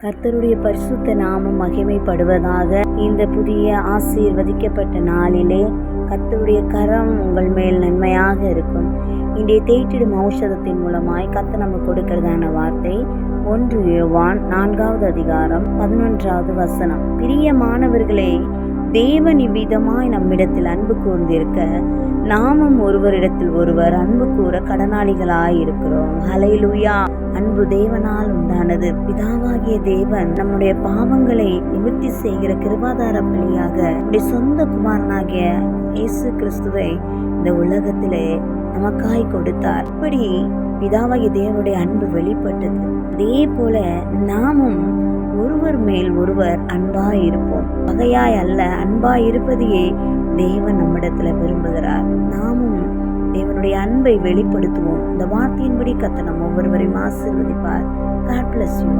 கர்த்தருடைய பரிசுத்த நாமம் மகிமைப்படுவதாக இந்த புதிய ஆசீர்வதிக்கப்பட்ட நாளிலே கர்த்தருடைய கரம் உங்கள் மேல் நன்மையாக இருக்கும். இன்றைய தேய்த்திடும் ஔஷதத்தின் மூலமாய் கத்த நம்ம கொடுக்கிறதான வார்த்தை ஒன்று யோவான் நான்காவது அதிகாரம் பதினொன்றாவது வசனம். பிரியமானவர்களே தேவன் இவ்விதமாய் நம்மிடத்தில் அன்பு கூர்ந்திருக்க நாமும் ஒருவரிடத்தில் ஒருவர் அன்பு கூற கடனாளிகளாய் இருக்கிறோம் அலையிலுயா அன்பு தேவனால் உண்டானது. பிதாவாகிய தேவன் நம்முடைய பாவங்களை நிவர்த்தி செய்கிற கிருபாதார பலியாக சொந்த குமாரனாகிய இயேசு கிறிஸ்துவை இந்த உலகத்திலே நமக்காய் கொடுத்தார். இப்படி பிதாவாகிய தேவனுடைய அன்பு வெளிப்பட்டது. அதே போல நாமும் ஒருவர் மேல் ஒருவர் அன்பாய் இருப்போம். பகையாய் அல்ல அன்பாய் இருப்பதையே தேவன் நம்மிடத்துல விரும்புகிறார். நாம் தேவனுடைய அன்பை வெளிப்படுத்துவோம். இந்த வார்த்தையின்படி கத்த நம் ஒவ்வொருவரையும் ஆசீர்வதிப்பார். God bless you